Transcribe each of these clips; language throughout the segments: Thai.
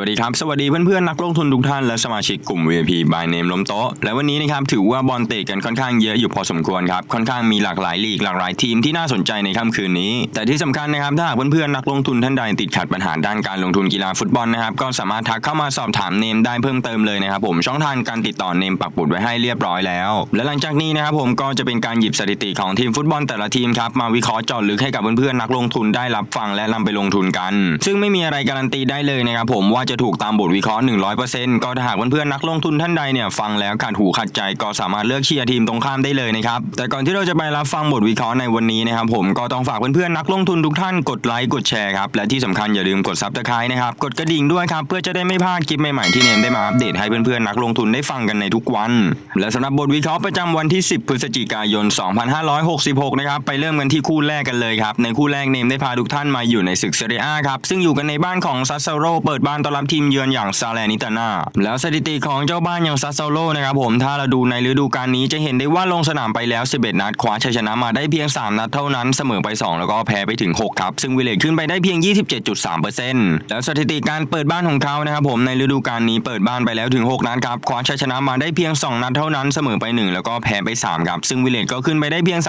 วัสดีครับ สวัสดีเพื่อนๆนักลงทุนทุกท่านและสมาชิกกลุ่ม VIP by Name ล้มโต๊ะ และวันนี้นะครับถือว่าบอลเตะกันค่อนข้างเยอะอยู่พอสมควรครับ ค่อนข้างมีหลากหลายลีกหลากหลายทีมที่น่าสนใจในค่ำคืนนี้ แต่ที่สำคัญนะครับถ้าหากเพื่อนๆนักลงทุนท่านใดติดขัดปัญหาด้านการลงทุนกีฬาฟุตบอลนะครับก็สามารถทักเข้ามาสอบถามเนมได้เพิ่มเติมเลยนะครับผมช่องทางการติดต่อเนมปักหมุดไว้ให้เรียบร้อยแล้ว และหลังจากนี้นะครับผมก็จะเป็นการหยิบสถิติของทีมฟุตบอลแต่ละทีมครับมาวิเคราะห์เจาะลึกให้กับเพื่อนๆนักลงทุนได้รับฟังและนำไปลงทุนกัน ซึ่งไม่มีอะไรการันตีได้เลยนะครับผมว่าจะถูกตามบทวิเคราะห์ 100%ก็ถ้าหากเพื่อนๆนักลงทุนท่านใดเนี่ยฟังแล้วขัดหูขัดใจก็สามารถเลือกเชียร์ทีมตรงข้ามได้เลยนะครับแต่ก่อนที่เราจะไปรับฟังบทวิเคราะห์ในวันนี้นะครับผมก็ต้องฝากเพื่อนๆนักลงทุนทุกท่านกดไลค์กดแชร์ครับและที่สำคัญอย่าลืมกดซับสไครต์นะครับกดกระดิ่งด้วยครับเพื่อจะได้ไม่พลาดคลิปใหม่ๆที่เนมได้มาอัปเดตให้เพื่อนๆนักลงทุนได้ฟังกันในทุกวัน และสำหรับบทวิเคราะห์ประจำวันที่ 10 พฤศจิกายน 2566 นะครับไปเริ่มกันที่คู่แรกกันเลยครับในคู่แรกเนมได้พาทุกท่านมาอยู่ในศึกเซเรียอาครับซึ่งอยู่กันในบ้านของซัสเซโรเปิดบ้านตอนรับทีมเยือนอย่างซาเลนิตาน่าแล้วสถิติของเจ้าบ้านอย่างซัสเซโรนะครับผมถ้าเราดูในฤดูกาลนี้จะเห็นได้ว่าลงสนามไปแล้ว 11 นัดคว้าชัยชนะมาได้เพียง 3 นัดเท่านั้นเสมอไป 2 แล้วก็แพ้ไปถึง 6 ครับ ซึ่งวิเลตขึ้นไปได้เพียง 27.3%แล้วสถิติการเปิดบ้านของเขานะครับผมในฤดูกาลนี้เปิดบ้านไปแล้วถึง 6 นัดครับคว้าชัยชนะมาได้เพียง 2 นัดเท่านั้นเสมอไป 1 แล้วก็แพ้ไป 3 ครับ ซึ่งวิเลตก็ขึ้นไปได้เพียง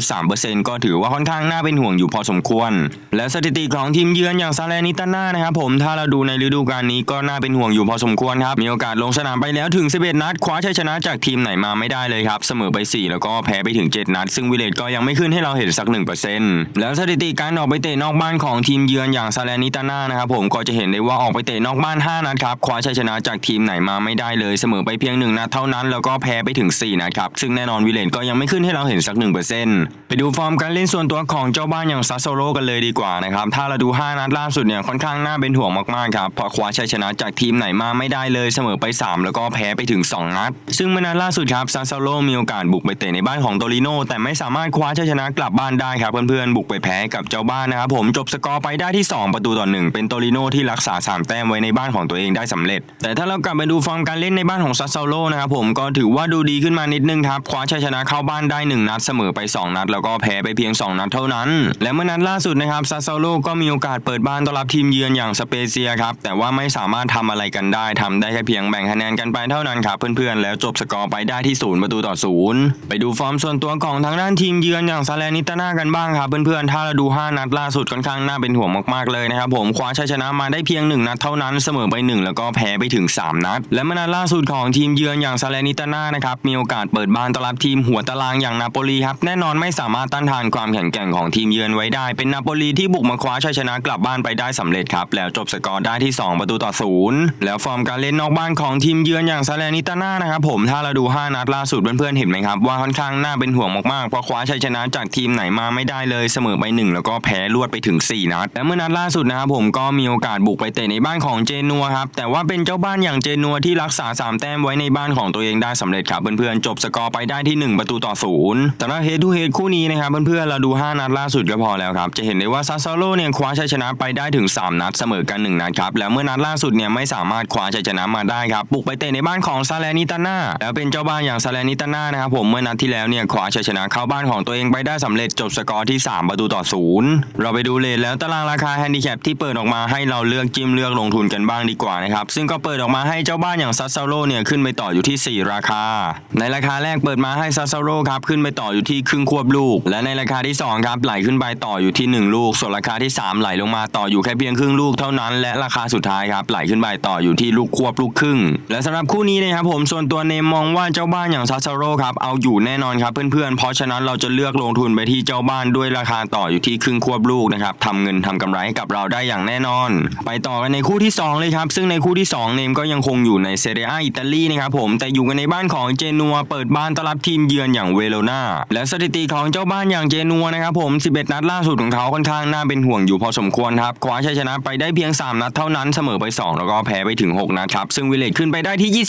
33.3%ก็ถือว่าค่อนข้างน่าเป็นห่วงอยู่พอสมควร และสถิติของทีมเยือนอย่างซาเลนิตาน่านะครับผมถ้าเราดูในฤดูกาลนี้ก็น่าเป็นห่วงอยู่พอสมควรครับ มีโอกาสลงสนามไปแล้วถึง 11 นัด คว้าชัยชนะจากทีมไหนมาไม่ได้เลยครับ เสมอไป 4 แล้วก็แพ้ไปถึง 7 นัด ซึ่งวิเลตก็ยังไม่ขึ้นให้เราเห็นสัก 1%แล้วสถิติการออกไปเตะนอกบ้านของทีมเยือนอย่างซาเลนิตาน่านะครับผมก็จะเห็นได้ว่าออกไปเตะนอกบ้าน 5 นัดครับคว้าชัยชนะจากทีมไหนมาไม่ได้เลย เสมอไปเพียง 1 นัดเท่านั้นแล้วก็แพ้ไปถึง 4 นัดครับซึ่งแน่นอนวิเลตก็ยังไม่ขึ้นให้เราเห็นสัก 1%ไปดูฟอร์มการเล่นส่วนตัวของเจ้าบ้านอย่างซัสโซโรกันเลยดีกว่านะครับถ้าเราดู 5 นัดล่าสุดเนี่ยค่อนข้างน่าเป็นห่วงมากๆครับเพอคว้าชัยชนะจากทีมไหนมาไม่ได้เลยเสมอไป 3 แล้วก็แพ้ไปถึง 2 นัด ซึ่งเมื่อนัดล่าสุดครับซัสโซโรมีโอกาสบุกไปเตะในบ้านของโตริโนแต่ไม่สามารถคว้าชัยชนะกลับบ้านได้ครับเพื่อนๆบุกไปแพ้กับเจ้าบ้านนะครับผมจบสกอร์ไปได้ที่ 2 ประตูต่อหนึ่งเป็นโตริโนที่รักษา 3 แต้มไว้ในบ้านของตัวเองได้สำเร็จ แต่ถ้าเรากลับไปดูฟอร์มการเล่นในบ้านของซัสโซโรนะครับผมก็ถือว่าดูดีขึ้นมานิดนึงครับคว้าชัยชนะเข้าบ้านได้ 1 นัดเสมอไป 2 นัด แล้วก็แพ้ไปเพียง 2 นัดเท่านั้น และเมื่อนัดล่าสุดนะครับซัสโซโรก็มีโอกาสเปิดบ้านต้อนรับทีมเยือนอย่างสเปเซียครับแต่ว่าไม่สามารถทำอะไรกันได้ทำได้แค่เพียงแบ่งคะแนนกันไปเท่านั้นครับเพื่อนๆ แล้วจบสกอร์ไปได้ที่ศูนย์ประตูต่อศูนย์ไปดูฟอร์มส่วนตัวของทางด้านทีมเยือนอย่างซาเลนิตาน่ากันบ้างครับเพื่อนๆ ถ้าเราดู 5 นัดล่าสุดค่อนข้างน่าเป็นห่วงมากๆเลยนะครับผมคว้าชัยชนะมาได้เพียง 1 นัดเท่านั้นเสมอไป 1 แล้วก็แพ้ไปถึง 3 นัด และเมื่อนัดล่าสุดของทีมเยือนอย่างซาเลนิตาน่านะครับมีโอกาสเปิดบ้านต้อนรับทีมหัวตารางอย่างนาโปลีครับแน่นอนไม่สามารถต้านทานความแข็งแกร่งของทีมเยือนไว้ได้ เป็นนาโปลีที่บุกมาคว้าชัยชนะกลับบ้านไปได้สำเร็จครับแล้วจบสกอร์ได้ที่2ประตูต่อศูนย์แล้วฟอร์มการเล่นนอกบ้านของทีมเยือนอย่างซาเลนิตาน่านะครับผมถ้าเราดู 5 นัดล่าสุดเพื่อนๆเห็นไหมครับว่าค่อนข้างน่าเป็นห่วงมากๆเพราะคว้าชัยชนะจากทีมไหนมาไม่ได้เลยเสมอไป 1 แล้วก็แพ้รวดไปถึง 4 นัด และเมื่อนัดล่าสุดนะครับผมก็มีโอกาสบุกไปเตะในบ้านของเจนัวครับแต่ว่าเป็นเจ้าบ้านอย่างเจนัวที่รักษา 3 แต้มไว้ในบ้านของตัวเองได้สำเร็จครับเพื่อนๆจบสกอร์ไปได้ที่ 1 ประตูต่อศูนย์แต่ว่าเฮดทูเฮดคู่นี้นะครับเพื่อนๆเราดู 5 นัดล่าสุดก็พอแล้วครับจะเห็นได้ว่าซาซาโลเนี่ยคว้าชัยชนะไปได้ถึง 3 นัดเสมอกัน 1 นัดครับแล้วเมื่อนัดล่าสุดเนี่ยไม่สามารถคว้าชัยชนะมาได้ครับบุกไปเตะในบ้านของซาเลนิตาน่าแล้วเป็นเจ้าบ้านอย่างซาเลนิตาน่านะครับผมเมื่อนัดที่แล้วเนี่ยคว้าชัยชนะเข้าบ้านของตัวเองไปได้สำเร็จจบสกอร์ที่ 3 ประตูต่อศูนย์เราไปดูเลทแล้วตารางราคาแฮนดิแคปที่เปิดออกมาให้เราเลือกจิ้มเลือกลงทุนกันบ้างดีกว่านะครับซึ่งก็เปิดออกมาให้เจ้าบ้านอย่างซัสซาโรเนี่ยขึ้นไปต่ออยู่ที่ 4 ราคา ในราคาแรกเปิดมาให้ซัสซาโรครับขึ้นไปต่ออยู่ที่ครึ่งควบลูก และในราคาที่2ครับไหลขึ้นไปต่ออยู่ที่ 1 ลูก ส่วนราคาที่ 3 ไหลลงมาต่ออยู่แค่เพียงครึ่งลูกเท่านั้นและราคาสุดท้ายครับไหลขึ้นไปต่ออยู่ที่ลูกควบลูกครึ่ง และสำหรับคู่นี้นะครับผมส่วนตัวเนมมองว่าเจ้าบ้านอย่างซัสซาโรครับเอาอยู่แน่นอนครับเพื่อนๆ เพราะฉะนั้นเราจะเลือกลงทุนไปที่เจ้าบ้านด้วยราคาต่ออยู่ที่ครึ่งควบลูกนะครับทำเงินทำกำไรให้กับเราได้อย่างแน่นอน ไปต่อกันในคู่ที่สองเลยครับ ซึ่งในคู่ที่สองเนมก็ยังคงอยู่ในเซเรียอิตาลีนะครับผมแต่อยู่กันในบ้านของเจนัวเปิดบ้านต้อนรับทีมเยือนอย่างเวโรนาและสถิติของเจ้าบ้านอย่างเจนัวนะครับผม 11 นัดล่าสุดของเขาค่อนข้างน่าเป็นห่วงอยู่พอสมควรครับคว้าชัยชนะไปได้เพียง 3 นัดเท่านั้นเสมอไป 2 แล้วก็แพ้ไปถึง 6นัดครับ ซึ่งวิเลตขึ้นไปได้ที่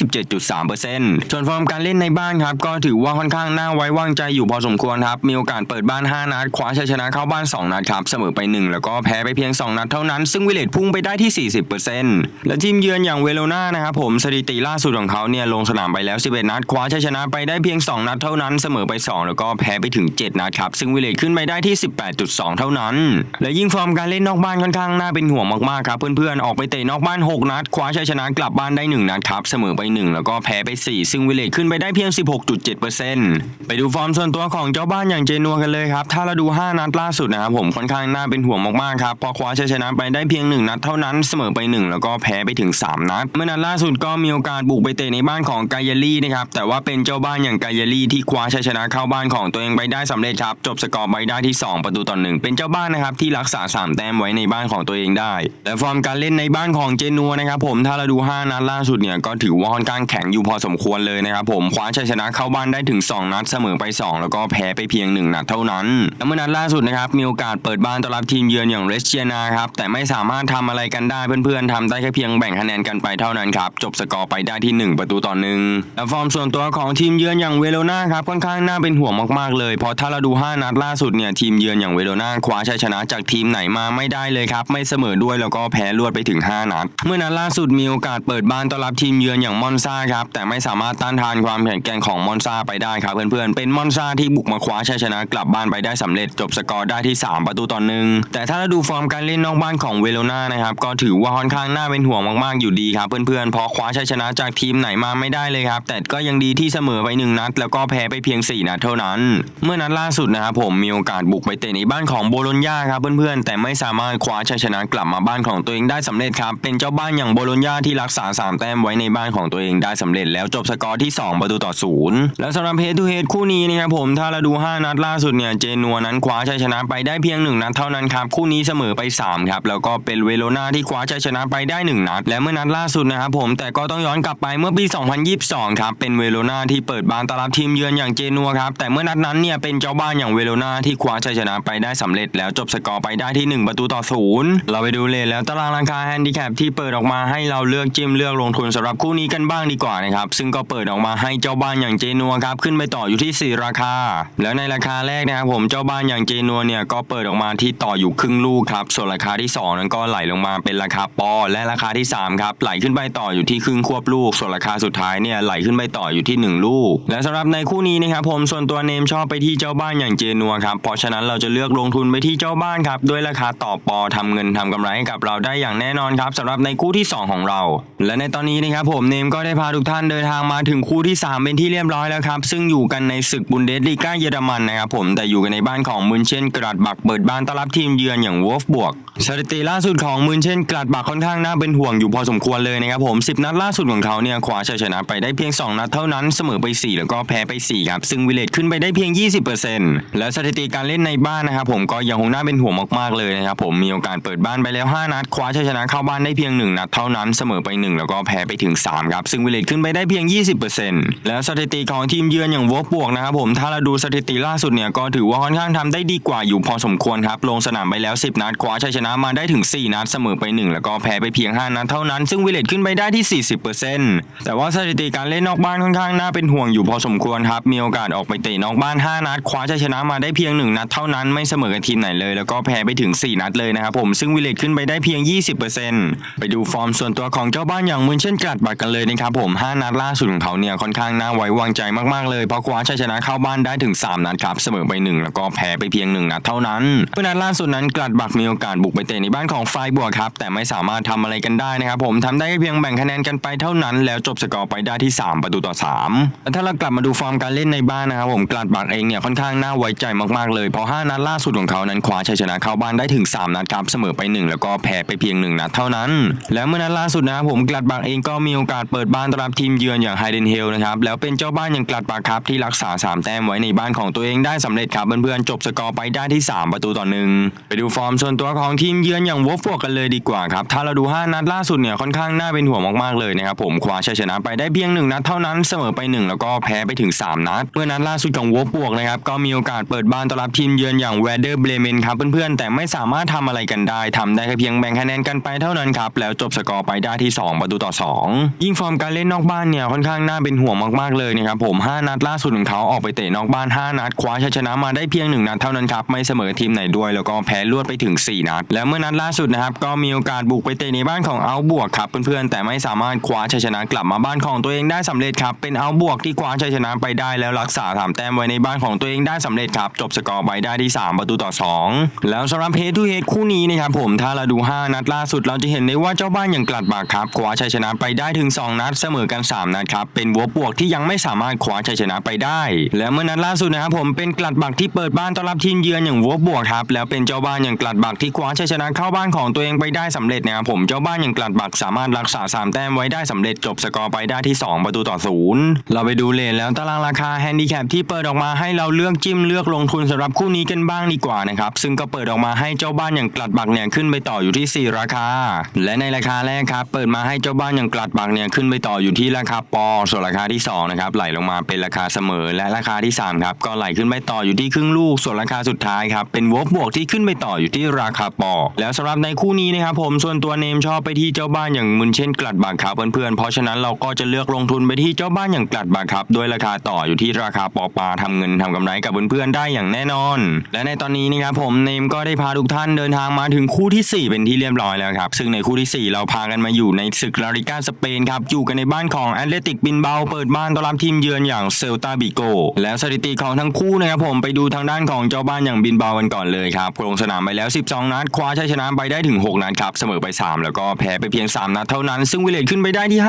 27.3%ส่วนฟอร์มการเล่นในบ้านครับ ก็ถือว่าค่อนข้างน่าไว้วางใจอยู่พอสมควรครับ มีโอกาสเปิดบ้าน 5 นัด คว้าชัยชนะเข้าบ้าน 2 นัดครับ เสมอไป 1 แล้วก็แพ้ไปเพียง 2 นัดเท่านั้น ซึ่งวิเลตพุ่งไปได้ที่ 40%และทีมเยือนอย่างเวโรนานะครับผมสถิติล่าสุดของเขาเนี่ยลงสนามไปแล้ว 11 นัด คว้าชัยชนะไปได้เพียง 2 นัดเท่านั้น เสมอไป 2 แล้วก็แพ้ไปถึง 7 นัดครับ ซึ่งวิเลตขึ้นไปได้ที่ 18.2 เท่านั้น และยิ่งฟอร์มการเล่นนอกบ้านค่อนข้างน่าเป็นห่วงมากๆครับเพื่อนๆออกไปเตะนอกบ้าน 6 นัด คว้าชัยชนะกลับบ้านได้ 1 นัดครับ เสมอไป 1 แล้วก็แพ้ไป 4 ซึ่งวิเลตขึ้นไปได้เพียง 16.7%ไปดูฟอร์มส่วนตัวของเจ้าบ้านอย่างเจนัวกันเลยครับ ถ้าเราดู 5 นัดล่าสุดนะครับผมค่อนข้างน่าเป็นห่วงมากๆครับเพอคว้าชัยชนะไปได้เพียง 1 นัดเท่านั้น เสมอไป 1 แล้วก็แพ้ไปถึง 3 นัด เมื่อนัดล่าสุดก็มีโอกาสบุกไปเตะในบ้านของกายาลี่นะครับ แต่ว่าเป็นเจ้าบ้านอย่างกายาลี่ที่คว้าชัยชนะเข้าบ้านของตัวเองไปได้สำเร็จครับ จบสกอร์ไปได้ที่ 2 ประตูต่อหนึ่งเป็นเจ้าบ้านนะครับที่รักษา3แต้มไว้ในบ้านของตัวเองได้ และฟอร์มการเล่นในบ้านของเจนัวนะครับผมถ้าเราดู 5 นัดล่าสุดเนี่ยก็ถือว่าค่อนข้างแข็งอยู่พอสมควรเลยนะครับผมคว้าชัยชนะเข้าบ้านได้ถึง 2 นัดเสมอไป 2 แล้วก็แพ้ไปเพียง 1 นัดเท่านั้นและเมื่อนัดล่าสุดนะครับมีโอกาสเปิดบ้านต้อนรับทีมเยือนอย่างเรสเชียนาครับแต่ไม่สามารถทำอะไรกันได้เพื่อนๆทำได้แค่เพียงแบ่งคะแนนกันไปเท่านั้นครับจบสกอร์ไปได้ที่ 1 ประตูต่อหนึ่งและฟอร์มส่วนตัวของทีมเยือนอย่างเวโรนาครับค่อนข้างน่าเป็นห่วงมากๆเลยเพราะถ้าเราดู 5 นัดล่าสุดเนี่ยทีมเยือนอย่างเวโรนาคว้าชัยชนะจากทีมไหนมาไม่ได้เลยครับไม่เสมอด้วยแล้วก็แพ้รวดไปถึง5 นัด เมื่อนัดล่าสุดมีโอกาสเปิดบ้านต้อนรับทีมเยือนอย่างมอนซาครับ แต่ไม่สามารถต้านทานความแข็งแกร่งของมอนซาไปได้ครับเพื่อนๆ เป็นมอนซาที่บุกมาคว้าชัยชนะกลับบ้านไปได้สำเร็จจบสกอร์ได้ที่ 3 ประตูต่อหนึ่งแต่ถ้าเราดูฟอร์มการเล่นนอกบ้านของเวโรนานะครับก็ถือว่าค่อนข้างน่าเป็นห่วงมากๆอยู่ดีครับเพื่อนๆเพราะคว้าชัยชนะจากทีมไหนมาไม่ได้เลยครับแต่ก็ยังดีที่เสมอไปหนึ่งนัด แล้วก็แพ้ไปเพียง 4 นัดเท่านั้น เมื่อนัดล่าสุดนะครับผมมีโอกาสบุกไปเตะในบ้านของโบโลญญาครับเพื่อนๆแต่ไม่สามารถคว้าชัยชนะกลับมาบ้านของตัวเองได้สำเร็จครับ เป็นเจ้าบ้านอย่างโบโลญญาที่รักษา 3 แต้มไว้ในบ้านของตัวเองได้สำเร็จแล้วจบสกอร์ที่ 2 ประตูต่อศูนย์แล้วสำหรับเฮดทูเฮดคู่นี้นะครับผมถ้าเราดู 5 นัดล่าสุดเนี่ยเจนัวนั้นคว้าชัยชนะไปได้เพียง 1 นัดเท่านั้นครับคู่นี้เสมอไป 3 ครับ แล้วก็เป็นเวโรนาที่คว้าชัยชนะไปได้ 1 นัด และเมื่อนัดล่าสุดนะครับผมแต่ก็ต้องย้อนกลับไปเมื่อปี 2022 ครับเป็นเวโรนาที่เปิดบ้านต้อนรับทีมเยือนอย่างเจนัวครับแต่เมื่อนัดนั้นเนี่ยเป็นเจ้าบ้านอย่างเวโรนาที่คว้าชัยชนะไปได้สำเร็จ แล้วจบสกอร์ไปได้ที่ 1 ประตูต่อศูนย์เราไปดูเลยแล้วตารางราคาแฮนดิแคปที่เปิดออกมาให้เราเลือกจิ้มเลือกลงทุนสำหรับคู่นี้กันบ้างดีกว่านะครับ ซึ่งก็เปิดออกมาให้เจ้าบ้านอย่างเจนัวครับขึ้นไปต่ออยู่ที่ 4 ราคา แล้วในราคาแรกนะครับผมเจ้าบ้านอย่างเจนัวเนี่ยก็เปิดออกมาที่ต่ออยู่ครึ่งลูกครับส่วนราคาที่สองนั้นก็ไหลลงมาเป็นราคาปอ และราคาที่สามครับไหลขึ้นไปต่ออยู่ที่ครึ่งควบลูก ส่วนราคาสุดท้ายเนี่ยไหลขึ้นไปต่ออยู่ที่หนึ่งลูก และสำหรับในคู่นี้นะครับผมส่วนตัวเนมชอบไปที่เจ้าบ้านอย่างเจนัวครับเพราะฉะนั้นเราจะเลือกลงทุนไปที่เจ้าบ้านครับด้วยราคาต่อปอทำเงินทำกำไรให้กับเราได้อย่างแน่นอนครับสำหรับในคู่ที่สองของเรา และในตอนนี้นะครับผมเนมก็ได้พาทุกท่านเดินทางมาถึงคู่ที่สามเป็นที่เรียบร้อยแล้วครับ ซึ่งอยู่กันในศึกบุนเดสลีกาเยอรมันนะครับผมแต่อยู่กันในบ้านของมุนเช่นกราดบักเปิดบ้านต้อนรับทีมเยือนอย่างวอฟบวกสถิติล่าสุดของมุนเช่นกราดบักค่อนข้างน่าเป็นห่วงอยู่พอสมควรเลยนะครับผม10 นัดล่าสุดของเขาเนี่ยคว้าชัยชนะไปได้เพียง 2 นัดเท่านั้นเสมอไป 4 แล้วก็แพ้ไป4ครับซึ่งวิเลตขึ้นไปได้เพียง 20%และสถิติการเล่นในบ้านนะครับผมก็ยังคงน่าเป็นห่วงมากๆเลยนะครับผมมีโอกาสเปิดบ้านไปแล้ว 5 นัดคว้าชัยชนะเข้าบ้านได้เพียง1นัดเท่านั้นเสมอไป 1 แล้วก็แพ้ไปถึง 3 ครับ ซึ่งวิเลตขึ้นไปได้เพียง 20%แล้วสถิติของทีมเยือนอย่างวอฟบวกนะครับผมถ้าเราดูสถิติล่าสุดเนี่ยก็ถือว่าค่อนข้างทำได้ดีกว่าอยู่พอสมควรครับลงสนามไปแล้ว 10 นัดคว้าชัยชนะมาได้ถึง 4 นัดเสมอไป 1 แล้วก็แพ้ไปเพียง 5 นัดเท่านั้น ซึ่งวิเลตขึ้นไปได้ที่ 40%แต่ว่าสถิติการเล่นนอกบ้านค่อนข้างน่าเป็นห่วงอยู่พอสมควรครับมีโอกาสออกไปเตะนอกบ้าน 5 นัดคว้าชัยชนะมาได้เพียง 1 นัดเท่านั้นไม่เสมอกับทีมไหนเลย แล้วก็แพ้ไปถึง 4 นัดเลยนะครับผมซึ่งวิเลตขึ้นไปได้เพียง 20%ไปดูฟอร์มส่วนตัวของเจ้าบ้านอย่างมืนเช่นกลัดบัตรกันเลยนะครับผม 5 นัดล่าสุดของเขาเนี่ยค่อนข้างน่าไว้วางใจมากๆเลยเพราะคว้าชัยชนะเข้าบ้านได้ถึง 3 นัดครับเสมอไป 1 แล้วก็แพ้ไปเพียง 1 นัดเท่านั้นเมื่อนัดล่าสุดนั้นกลัดบักมีโอกาสบุกไปเตะในบ้านของไฟบัวครับแต่ไม่สามารถทำอะไรกันได้นะครับผมทำได้แค่เพียงแบ่งคะแนนกันไปเท่านั้น แล้วจบสกอร์ไปได้ที่ 3 ประตูต่อ3แล้วถ้าเรากลับมาดูฟอร์มการเล่นในบ้านนะครับผมกลัดบักเองเนี่ยค่อนข้างน่าไว้ใจมากๆเลยเพราะ5นัดล่าสุดของเขานั้นคว้าชัยชนะเข้าบ้านได้ถึง 3 นัดครับเสมอไป 1 แล้วก็แพ้ไปเพียง 1 นัดเท่านั้น แล้วเมื่อนัดล่าสุดนะครับผมกลัดบักเองก็มีโอกาสเปิดบ้านต้อนรับทีมเยือนอย่างไฮเดนเฮลนะครับแล้วเป็นเจ้าบ้านอย่างกลัดบักครับที่รักษา 3 แต้มไว้ในบ้านของตัวเองได้สำเร็จครับเพื่อนๆจบสกอร์ไปได้ที่ 3 ประตูต่อหนึ่งไปดูฟอร์มส่วนตัวของทีมเยือนอย่างวอฟบวกกันเลยดีกว่าครับถ้าเราดู 5 นัดล่าสุดเนี่ยค่อนข้างน่าเป็นห่วงมากๆเลยนะครับผมคว้าชัยชนะไปได้เพียง 1 นัดเท่านั้นเสมอไป 1 แล้วก็แพ้ไปถึง 3 นัด เมื่อนัดล่าสุดของวอฟบวกนะครับก็มีโอกาสเปิดบ้านต้อนรับทีมเยือนอย่างแวเดอร์เบรเมนครับเพื่อนๆแต่ไม่สามารถทำอะไรกันได้ทำได้แค่เพียงแบ่งคะแนนกันไปเท่านั้นครับ แล้วจบสกอร์ไปได้ที่ 2 ประตูต่อ 2 ยิ่งฟอร์มการเล่นนอกบ้านเนี่ยค่อนข้างน่าเป็นห่วงมากๆเลยนะครับผม 5 นัดล่าสุดของเขาออกไปเตะนอกบ้าน 5 นัด คว้าชัยชนะมาได้เพียง 1 นัดเท่านั้นครับ ไม่เสมอทีมไหนด้วย แล้วก็แพ้รวดไปถึง 4 นัด แล้วเมื่อนัดล่าสุดนะครับก็มีโอกาสบุกไปเตะในบ้านของเอาบวกครับเพื่อนๆแต่ไม่สามารถคว้าชัยชนะกลับมาบ้านของตัวเองได้สำเร็จครับเป็นเอาบวกที่คว้าชัยชนะไปได้แล้วรักษาถามแต้มไว้ในบ้านของตัวเองได้สำเร็จครับจบสกอร์ไปได้ที่ 3 ประตูต่อ 2 แล้วสำหรับเฮดทูเฮดคู่นี้นะครับผมถ้าเราดู 5 นัดล่าสุดเราเราจะเห็นได้ว่าเจ้าบ้านอย่างกลัดบากครับคว้าชัยชนะไปได้ถึง 2 นัดเสมอกัน 3 นัดครับเป็นวัวบวกที่ยังไม่สามารถคว้าชัยชนะไปได้ และเมื่อนัดล่าสุดนะครับผมเป็นกลัดบักที่เปิดบ้านต้อนรับทีมเยือนอย่างวัวบวกครับแล้วเป็นเจ้าบ้านอย่างกลัดบักที่คว้าชัยชนะเข้าบ้านของตัวเองไปได้สำเร็จนะครับผมเจ้าบ้านอย่างกลัดบักสามารถรักษา 3 แต้มไว้ได้สำเร็จจบสกอร์ไปได้ที่ 2 ประตูต่อศูนย์เราไปดูเลทแล้วตารางราคาแฮนดิแคปที่เปิดออกมาให้เราเลือกจิ้มเลือกลงทุนสำหรับคู่นี้กันบ้างดีกว่านะครับซึ่งก็เปิดออกมาให้เจ้าบ้านอย่างกลัดบักเนี่ยขึ้นไปต่ออยู่ที่ 4 ราคาและในราคาแรกครับเปิดมาให้เจ้าบ้านอย่างกลัดบักเนี่ยขึ้นไปต่ออยู่ที่ราคาปอส่วนราคาที่2นะครับไหลลงมาเป็นราคาเสมอ และราคาที่3ครับก็ไหลขึ้นไปต่ออยู่ที่ครึ่งลูก ส่วนราคาสุดท้ายครับเป็นวบวกที่ขึ้นไปต่ออยู่ที่ราคาปอ แล้วสำหรับในคู่นี้นะครับผมส่วนตัวเนมชอบไปที่เจ้าบ้านอย่างมุนเช่นกลัดบักครับเพื่อนๆเพราะฉะนั้นเราก็จะเลือกลงทุนไปที่เจ้าบ้านอย่างกลัดบักครับโดยราคาต่ออยู่ที่ราคาปอปลาทำเงินทำกำไรกับเพื่อนๆได้อย่างแน่นอน และในตอนนี้นะครับผมเนมก็ได้พาทุกท่านเดินทางมาถึงคู่ทีสี่4 เป็นที่เรียบร้อยแล้วครับซึ่งในคู่ที่ 4 เราพากันมาอยู่ในศึกลาลิกาสเปนครับ อยู่กันในบ้านของแอตเลติกบินเบา เปิดบ้านต้อนรับทีมเยือนอย่างเซลตาบิโก แล้วสถิติของทั้งคู่นะครับผมไปดูทางด้านของเจ้าบ้านอย่างบินเบากันก่อนเลยครับลงสนามไปแล้ว 12 นัด คว้าชัยชนะไปได้ถึง 6 นัดครับ เสมอไป 3 แล้วก็แพ้ไปเพียง 3 นัดเท่านั้น ซึ่งวิเลตขึ้นไปได้ที่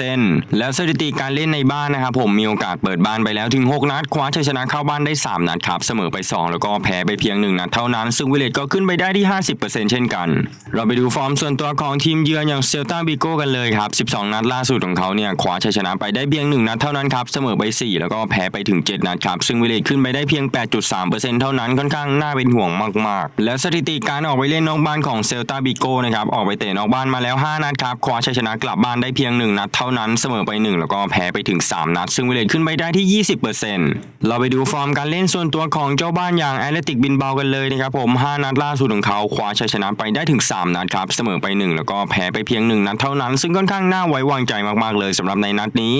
50%แล้วสถิติการเล่นในบ้านนะครับผมมีโอกาสเปิดบ้านไปแล้วถึง 6 นัด คว้าชัยชนะเข้าบ้านได้ 3 นัดครับเสมอไป 2 แล้วก็แพ้ไปเพียง 1 นัดเท่านั้น ซึ่งวิเลตก็ขึ้นไปได้ที่ 50%เช่นกัน เราไปดูฟอร์มส่วนนตัวของทีมเยือนอย่างเซลตาบิโก้กันเลยครับ 12 นัดล่าสุดของเขาเนี่ยคว้าชัยชนะไปได้เพียง 1 นัดเท่านั้นครับ เสมอไป 4 แล้วก็แพ้ไปถึง 7 นัดครับ ซึ่งวิเลตขึ้นไปได้เพียง 8.3%เท่านั้นค่อนข้างน่าเป็นห่วงมาก ๆ และสถิติการออกไปเล่นนอกบ้านของเซลตาบิโก้นะครับออกไปเตะนอกบ้านมาแล้ว 5 นัดครับคว้าชัยชนะกลับบ้านได้เพียง 1 นัดเท่านั้นเสมอไป 1 แล้วก็แพ้ไปถึง 3 นัด ซึ่งวิเลตขึ้นไปได้ที่ 20%เราไปดูฟอร์มการเล่นส่วนตัวของเจ้าบ้านอย่างแอตเลติกบินเบากันเลยนะครับผม 5 นัดล่าสุดของเขาคว้าชัยชนะไปได้ถึง 3 นัดครับเสมอไป 1 แล้วก็แพ้ไปเพียง 1 นัดเท่านั้น ซึ่งค่อนข้างน่าไว้วางใจมากๆเลยสำหรับในนัดนี้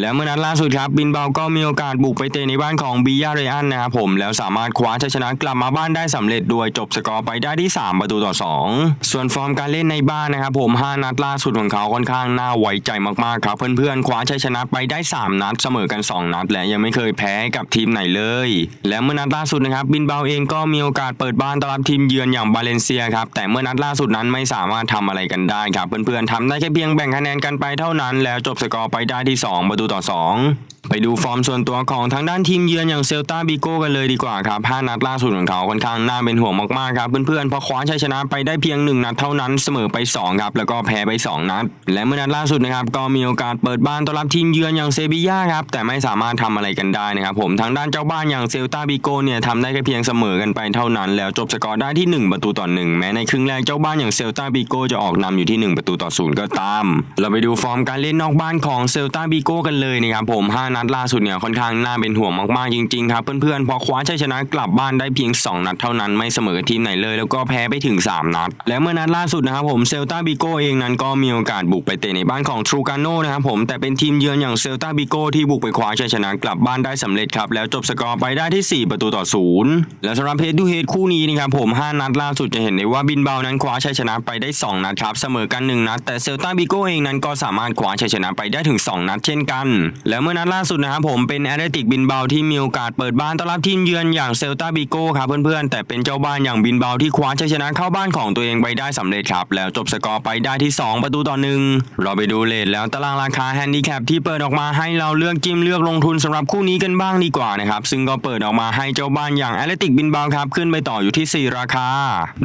และเมื่อนัดล่าสุดครับบินเบาก็มีโอกาสบุกไปเตะในบ้านของบียาเรอันนะครับผมแล้วสามารถคว้าชัยชนะกลับมาบ้านได้สำเร็จด้วยจบสกอร์ไปได้ที่ 3 ประตูต่อ 2 ส่วนฟอร์มการเล่นในบ้านนะครับผม 5 นัดล่าสุดของเขาค่อนข้างน่าไว้ใจมากๆครับ เพื่อนๆ คว้าชัยชนะไปได้ 3 นัดเสมอกัน 2 นัด และยังไม่เคยแพ้กับทีมไหนเลย และเมื่อนัดล่าสุดนะครับบินเบาเองก็มีโอกาสเปิดบ้านต้อนรับทีมเยือนอย่างบาเลนเซียครับแต่เมื่อนัดล่าสุดนั้นไม่สามารถทำอะไรกันได้ครับเพื่อนๆทำได้แค่เพียงแบ่งคะแนนกันไปเท่านั้น แล้วจบสกอร์ไปได้ที่ 2 ประตูต่อ 2 ไปดูฟอร์มส่วนตัวของทางด้านทีมเยือนอย่างเซลตาบิโก้กันเลยดีกว่าครับ 5 นัดล่าสุดของเขาค่อนข้างน่าเป็นห่วงมากๆครับเพื่อนๆเพอคว้าชัยชนะไปได้เพียง 1 นัดเท่านั้นเสมอไป2ครับแล้วก็แพ้ไป 2 นัด และเมื่อนัดล่าสุดนะครับก็มีโอกาสเปิดบ้านต้อนรับทีมเยือนอย่างเซบีย่าครับแต่ไม่สามารถทำอะไรกันได้นะครับผมทางด้านเจ้าบ้านอย่างเซลตาบิโก้เนี่ยทำได้แค่เพียงเสมอกันไปเท่านั้น แล้วจบสกอร์ได้ที่ 1 ประตูต่อ1แม้ในครึ่งแรกเจ้าบ้านอย่างเซลตาบิโก้จะออกนำอยู่ที่ 1 ประตูต่อศูนย์ก็ตาม เราไปดูฟอร์มการเล่นนอกบ้านของเซลตาบิโก้กันเลยนะครับผม5นัดัดล่าสุดเนี่ยค่อนข้างน่าเป็นห่วงมากๆจริงๆครับเพื่อนๆพอคว้าชัยชนะกลับบ้านได้เพียง 2 นัดเท่านั้นไม่เสมอกับทีมไหนเลย แล้วก็แพ้ไปถึง 3 นัด และเมื่อนัดล่าสุดนะครับผมเซลตาบิโกเองนั้นก็มีโอกาสบุกไปเตะในบ้านของทรูกาโนนะครับผมแต่เป็นทีมเยือนอย่างเซลตาบิโกที่บุกไปคว้าชัยชนะกลับบ้านได้สำเร็จครับแล้วจบสกอร์ไปได้ที่ 4 ประตูต่อศูนย์และสำหรับเพจดูเฮดคู่นี้นะครับผม 5 นัดล่าสุดจะเห็นได้ว่าบินเบานั้นคว้าชัยชนะไปได้ 2 นัดครับเสมอกัน 1 นัด แต่เซลตาบิโกเองนั้นก็สามารถคว้าชัยชนะไปได้ถึง 2 นัดเช่นกัน และเมื่อนัดล่าสุดนะครับผมเป็นแอตเลติกบินเบาที่มีโอกาสเปิดบ้านต้อนรับทีมเยือนอย่างเซลตาบิโก้ครับเพื่อนๆ แต่เป็นเจ้าบ้านอย่างบินเบาที่คว้าชัยชนะเข้าบ้านของตัวเองไปได้สำเร็จครับ แล้วจบสกอร์ไปได้ที่ 2 ประตูต่อหนึ่งเราไปดูเลทแล้วตารางราคาแฮนดิแคปที่เปิดออกมาให้เราเลือกจิ้มเลือกลงทุนสำหรับคู่นี้กันบ้างดีกว่านะครับซึ่งก็เปิดออกมาให้เจ้าบ้านอย่างแอตเลติกบินเบาครับขึ้นไปต่ออยู่ที่ 4 ราคา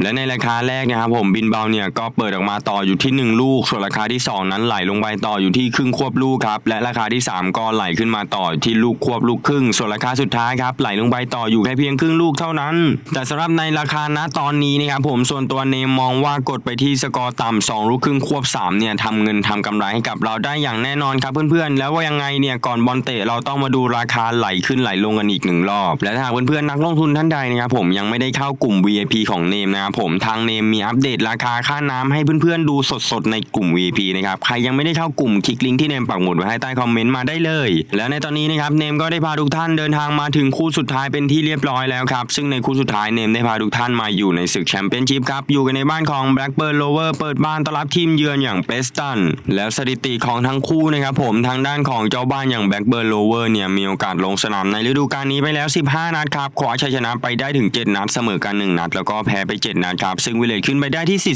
และในราคาแรกนะครับผมบินเบาเนี่ยก็เปิดออกมาต่ออยู่ที่ 1 ลูก ส่วนราคาที่ 2 นั้นไหลลงไปต่ออยู่ที่ครึ่งควบลูกครับและราคาที่ 3 ก็ไหลขึ้นมาต่อที่ลูกควบลูกครึ่ง ส่วนราคาสุดท้ายครับไหลลงไปต่ออยู่แค่เพียงครึ่งลูกเท่านั้น แต่สำหรับในราคาณตอนนี้นะครับผมส่วนตัวเนมมองว่ากดไปที่สกอร์ต่ำ2ลูกครึ่งควบ 3 เนี่ยทำเงินทำกำไรให้กับเราได้อย่างแน่นอนครับเพื่อนๆ แล้วว่ายังไงเนี่ยก่อนบอลเตะเราต้องมาดูราคาไหลขึ้นไหลลงกันอีกหนึ่งรอบ และถ้าหากเพื่อนๆนักลงทุนท่านใดนะครับผมยังไม่ได้เข้ากลุ่ม VIP ของเนมนะครับผมทางเนมมีอัปเดตราคาค่าน้ำให้เพื่อนๆดูสดๆในกลุ่ม VIP นะครับใครยังไม่ได้เข้ากลุ่มคลิกลิงก์ที่เนมปักหมุดไว้ให้ใต้คอมเมนต์มาได้เลยและในตอนนี้นะครับเนมก็ได้พาทุกท่านเดินทางมาถึงคู่สุดท้ายเป็นที่เรียบร้อยแล้วครับ ซึ่งในคู่สุดท้ายเนมได้พาทุกท่านมาอยู่ในศึกแชมเปี้ยนชิพครับ อยู่กันในบ้านของ Blackburn Rover เปิดบ้านต้อนรับทีมเยือนอย่างเปสตันแล้วสถิติของทั้งคู่นะครับผมทางด้านของเจ้าบ้านอย่าง Blackburn Rover เนี่ยมีโอกาสลงสนามในฤดูกาลนี้ไปแล้ว 15 นัดครับคว้าชัยชนะไปได้ถึง 7 นัดเสมอกัน 1 นัด แล้วก็แพ้ไป 7 นัดครับซึ่งวิเลตขึ้นไปได้ที่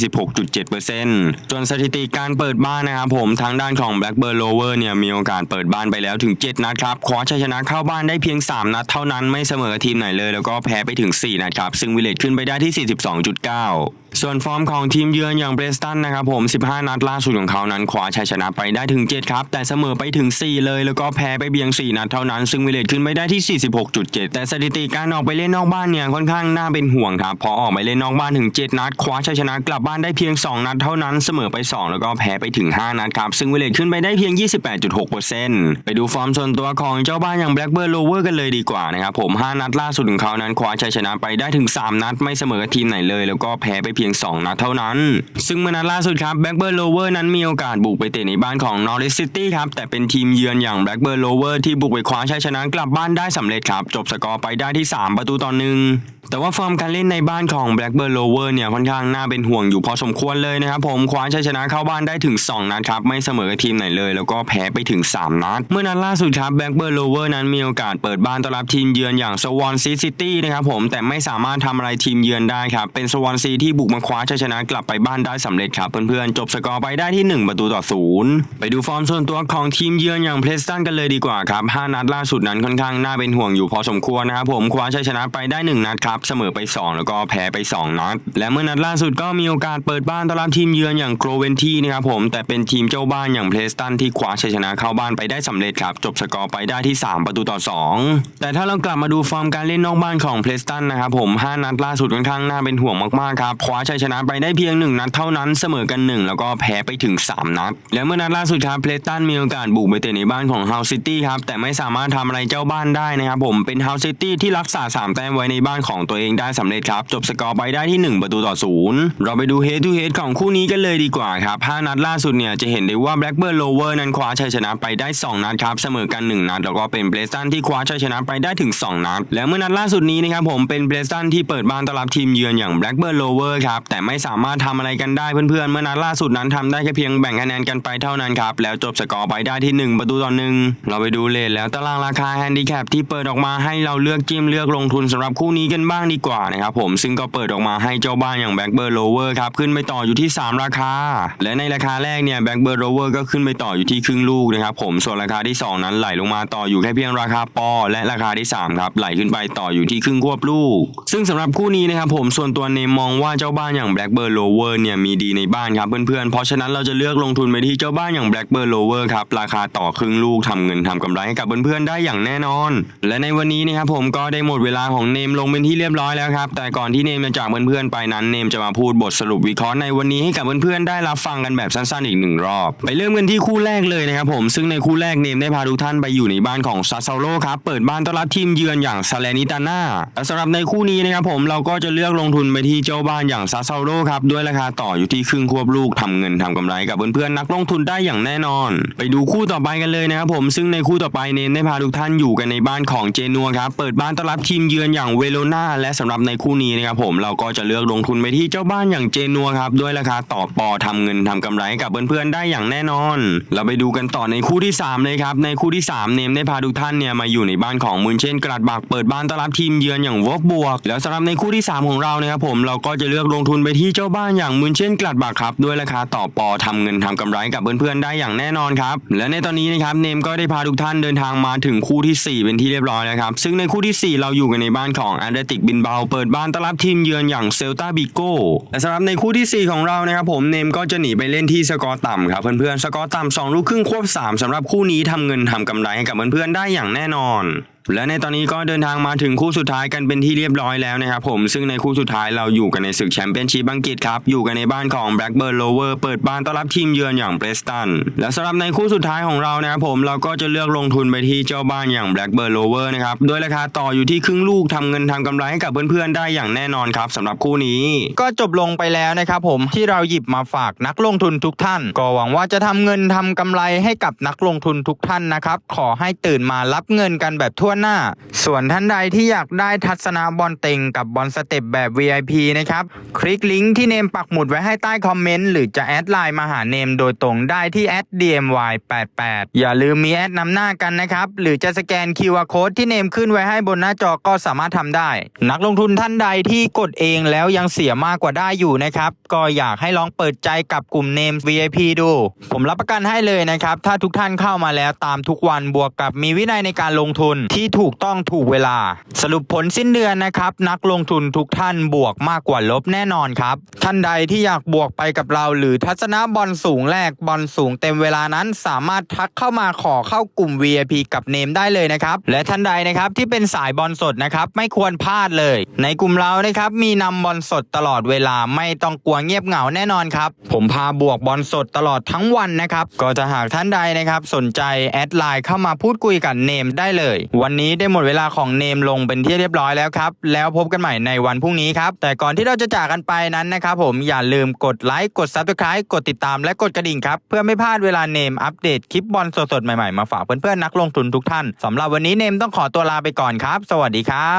46.7%ส่วนสถิติการเปิดบ้านนะครับผมทางด้านของ Blackburn Rover เนี่ยมีโอกาสเปิดบ้านไปแล้วถึง7นัดครับคว้าชัยชนะเข้าบ้านได้เพียง 3 นัดเท่านั้นไม่เสมอทีมไหนเลย แล้วก็แพ้ไปถึง 4 นัดครับ ซึ่งวิเลตขึ้นไปได้ที่ 42.9ส่วนฟอร์มของทีมเยือนอย่างเบรสตันนะครับผม 15 นัดล่าสุดของเขานั้นคว้าชัยชนะไปได้ถึง 7 ครับ แต่เสมอไปถึง 4 เลย แล้วก็แพ้ไปเพียง 4 นัดเท่านั้น ซึ่งวิเลตขึ้นไปได้ที่ 46.7 แต่สถิติการออกไปเล่นนอกบ้านเนี่ยค่อนข้างน่าเป็นห่วงครับพอออกไปเล่นนอกบ้านถึง 7 นัด คว้าชัยชนะกลับบ้านได้เพียง 2 นัดเท่านั้น เสมอไป 2 แล้วก็แพ้ไปถึง 5 นัดครับซึ่งวิเลตขึ้นไปได้เพียง 28.6%ไปดูฟอร์มส่วนตัวของเจ้าบ้านอย่าง Blackburn Rover กันเลยดีกว่านะครับผม 5 นัดล่าสุดของเขานั้นคว้าชัยชนะไปได้ถึง 3 นัดไม่เสมอกับทีมไหนเลย แล้วก็แพ้ไปพียง 2 นัดเท่านั้น ซึ่งเมื่อนัดล่าสุดครับ Blackburn Rover นั้นมีโอกาสบุกไปเตะในบ้านของ Norwich City ครับแต่เป็นทีมเยือนอย่าง Blackburn Rover ที่บุกไปคว้าชัยชนะกลับบ้านได้สำเร็จครับ จบสกอร์ไปได้ที่ 3 ประตูต่อหนึ่งแต่ว่าฟอร์มการเล่นในบ้านของ Blackburn Rover เนี่ยค่อนข้างน่าเป็นห่วงอยู่พอสมควรเลยนะครับผมคว้าชัยชนะเข้าบ้านได้ถึง 2 นัดครับไม่เสมอกับทีมไหนเลย แล้วก็แพ้ไปถึง 3 นัด เมื่อนัดล่าสุดครับ Blackburn Rover นั้นมีโอกาสเปิดบ้านต้อนรับทีมเยือนอย่าง Swansea City นะครับผมแต่ไม่สามารถทำอะไรทีมเยือนได้ครับเป็น Swansea ที่บุกมาคว้าชัยชนะกลับไปบ้านได้สำเร็จครับเพื่อนๆจบสกอร์ไปได้ที่ 1 ประตูต่อศูนย์ไปดูฟอร์มส่วนตัวของทีมเยือนอย่างเพลสตันกันเลยดีกว่าครับห้านัดล่าสุดนั้นค่อนข้างน่าเป็นห่วงอยู่พอสมควรนะครับผมคว้าชัยชนะไปได้หนึ่งนัดครับเสมอไปสองแล้วก็แพ้ไปสองนัด และเมื่อนัดล่าสุดก็มีโอกาสเปิดบ้านต้อนรับทีมเยือนอย่างโกลเวนทีนะครับผมแต่เป็นทีมเจ้าบ้านอย่างเพลสตันที่คว้าชัยชนะเข้าบ้านไปได้สำเร็จครับจบสกอร์ไปได้ที่ 3 ประตูต่อ 2 แต่ถ้าเรากลับมาดูฟอร์มการเล่นนอกบ้านของเพลสตันนะครับผมห้านัดล่าสุดค่อนข้างน่าเป็นห่วงมากๆครับคว้าาชัยชนะไปได้เพียงหนึ่งนัดเท่านั้นเสมอกันหนึ่งแล้วก็แพ้ไปถึง 3 นัด และเมื่อนัดล่าสุดครับเพลสตันมีโอกาสบุกไปเตะในบ้านของเฮาซิตี้ครับแต่ไม่สามารถทำอะไรเจ้าบ้านได้นะครับผมเป็นเฮาซิตี้ที่รักษา 3 แต้มไว้ในบ้านของตัวเองได้สำเร็จครับ จบสกอร์ไปได้ที่ 1 ประตูต่อศูนย์เราไปดูเฮดทูเฮดของคู่นี้กันเลยดีกว่าครับ5นัดล่าสุดเนี่ยจะเห็นได้ว่า Blackburn Rover นั้นคว้าชัยชนะไปได้ 2 นัดครับเสมอกัน 1 นัดแล้วก็เป็นเพลสตันที่คว้าชัยชนะไปได้ถึง 2 นัด และเมื่อนัดล่าสุดนี้นะครับผมเป็นเพลตันที่เปิดบ้านต้อนรับทีมเยือนอย่าง Blackburn Rover ครับ แต่ไม่สามารถทำอะไรกันได้เพื่อนๆ เมื่อนัดล่าสุดนั้นทำได้แค่เพียงแบ่งคะแนนกันไปเท่านั้นครับ แล้วจบสกอร์ไปได้ที่ 1 ประตูต่อหนึ่งเราไปดูเลทแล้วตารางราคาแฮนดิแคปที่เปิดออกมาให้เราเลือกจิ้มเลือกลงทุนสำหรับคู่นี้กันบ้างดีกว่านะครับผมซึ่งก็เปิดออกมาให้เจ้าบ้านอย่าง Blackburn Rover ครับขึ้นไปต่ออยู่ที่ 3 ราคา และในราคาแรกเนี่ย Blackburn Rover ก็ขึ้นไปต่ออยู่ที่ครึ่งลูกนะครับผมส่วนราคาที่ 2 นั้นไหลลงมาต่ออยู่แค่เพียงราคาปอ และราคาที่3ครับไหลขึ้นไปต่ออยู่ที่ครึ่งควบลูก ซึ่งสำหรับคู่นี้นะครับผมส่วนตัวเนมมองว่าเจ้าบ้านอย่าง Blackburn Rover เนี่ยมีดีในบ้านครับเพื่อนๆ เพราะฉะนั้นเราจะเลือกลงทุนไปที่เจ้าบ้านอย่าง Blackburn Rover ครับราคาต่อครึ่งลูกทำเงินทำกำไรให้กับเพื่อนๆได้อย่างแน่นอน และในวันนี้นะครับผมก็ได้หมดเวลาของเนมลงเป็นที่เรียบร้อยแล้วครับแต่ก่อนที่เนมจะจากเพื่อนๆไปนั้นเนมจะมาพูดบทสรุปวิเคราะห์ในวันนี้ให้กับเพื่อนๆได้รับฟังกันแบบสั้นๆอีกหนึ่งรอบไปเริ่มกันที่คู่แรกเลยนะครับผมซึ่งในคู่แรกเนมได้พาทุกท่านไปอยู่ในบ้านของซาเซาโลครับเปิดบ้านต้อนรับทีมเยือนอย่างซาเลนิตาน่าและสำหรับในคู่นี้นะครับผมเราก็จะเลือกลงทุนไปที่เจ้าบ้านอย่างซาเซาโลครับด้วยราคาต่ออยู่ที่ครึ่งควบลูกทำเงินทำกำไรกับเพื่อนๆนักลงทุนได้อย่างแน่นอน ไปดูคู่ต่อไปกันเลยนะครับผมซึ่งในคู่ต่อไปเนมได้พาทุกท่านอยู่กันในบ้านของเจนัวครับเปิดบ้านต้อนรับทีมเยือนอย่างเวโรนาและสำหรับในคู่นี้นะครับผมเราก็จะเลือกลงทุนไปที่เจ้าบ้านอย่างเจนัวครับด้วยราคาต่อปอทำเงินทำกำไรกับเพื่อนๆได้อย่างแน่นอน เราไปดูกันต่อในคู่ที่ 3 เลยครับในคู่ที่ 3 เนมได้พาทุกท่านเนี่ยมาอยู่ในบ้านของมุนเช่นกราดบักเปิดบ้านต้อนรับทีมเยือนอย่างวอกบวก แล้วสำหรับในคู่ที่ 3 ของเรานะครับผมเราก็จะเลือกลงทุนไปที่เจ้าบ้านอย่างมุนเช่นกราดบักครับ ด้วยราคาต่อปอทำเงินทำกำไรกับเพื่อนๆได้อย่างแน่นอนครับ และในตอนนี้นะครับเนมก็ได้พาทุกท่านเดินทางมาถึงคู่ที่ 4 เป็นที่เรียบร้อยแล้วครับ ซึ่งในคู่ที่ 4 เราอยู่กันในบ้านของแอตเลติกบินเบาเปิดบ้านต้อนรับทีมเยือนอย่างเซลตาบิโกและสำหรับในคู่ที่ 4 ของเรานะครับผมเนมก็จะหนีไปเล่นที่สกอร์ต่ำครับเพื่อนๆสกอร์ต่ำสองลูกครึ่งควบสามสำหรับคู่นี้ทำเงินทำกำไรให้กับเพื่อนๆได้อย่างแน่นอนและในตอนนี้ก็เดินทางมาถึงคู่สุดท้ายกันเป็นที่เรียบร้อยแล้วนะครับผมซึ่งในคู่สุดท้ายเราอยู่กันในศึกแชมเปี้ยนชิพอังกฤษครับอยู่กันในบ้านของ Blackburn Rover เปิดบ้านต้อนรับทีมเยือนอย่างเ r รสตันและสำหรับในคู่สุดท้ายของเรานะครับผมเราก็จะเลือกลงทุนไปที่เจ้าบ้านอย่าง Blackburn Rover นะครับโดยราคาต่ออยู่ที่ครึ่งลูกทำเงินทำกำไรให้กับเพื่อนๆได้อย่างแน่นอนครับสำหรับคู่นี้ ก็จบลงไปแล้วนะครับผมที่เราหยิบมาฝากนักลงทุนทุกท่าน ก็หวังว่าจะทำเงินทำกำไรให้กับนักลงทุนทุกท่านนะครับขอให้ตื่นมารับเงินกันแบบทั่วหน้า ส่วนท่านใดที่อยากได้ทัศนะบอลเต็งกับบอลสเต็ปแบบ VIP นะครับ คลิกลิงก์ที่เนมปักหมุดไว้ให้ใต้คอมเมนต์หรือจะแอดไลน์มาหาเนมโดยตรงได้ที่ @dmy88 อย่าลืมมีแอดนำหน้ากันนะครับ หรือจะสแกน QR Code ที่เนมขึ้นไว้ให้บนหน้าจอก็สามารถทำได้ นักลงทุนท่านใดที่กดเองแล้วยังเสียมากกว่าได้อยู่นะครับ ก็อยากให้ลองเปิดใจกับกลุ่มเนม VIP ดู ผมรับประกันให้เลยนะครับ ถ้าทุกท่านเข้ามาแล้วตามทุกวันบวกกับมีวินัยในการลงทุนทที่ถูกต้องถูกเวลา สรุปผลสิ้นเดือนนะครับ นักลงทุนทุกท่านบวกมากกว่าลบแน่นอนครับ ท่านใดที่อยากบวกไปกับเรา หรือทัศนะบอลสูงแรกบอลสูงเต็มเวลานั้น สามารถทักเข้ามาขอเข้ากลุ่ม VIP กับเนมได้เลยนะครับ และท่านใดนะครับที่เป็นสายบอลสดนะครับไม่ควรพลาดเลย ในกลุ่มเรานะครับมีนำบอลสดตลอดเวลาไม่ต้องกลัวเงียบเหงาแน่นอนครับ ผมพาบวกบอลสดตลอดทั้งวันนะครับก็จะหากท่านใดนะครับสนใจแอดไลน์เข้ามาพูดคุยกับเนมได้เลยวันนี้ได้หมดเวลาของเนมลงเป็นที่เรียบร้อยแล้วครับ แล้วพบกันใหม่ในวันพรุ่งนี้ครับ แต่ก่อนที่เราจะจากกันไปนั้นนะครับผมอย่าลืมกดไลค์กด Subscribe กดติดตามและกดกระดิ่งครับ เพื่อไม่พลาดเวลาเนมอัปเดตคลิปบอลสดๆใหม่ๆมาฝากเพื่อนๆนักลงทุนทุกท่านสำหรับวันนี้เนมต้องขอตัวลาไปก่อนครับ สวัสดีครับ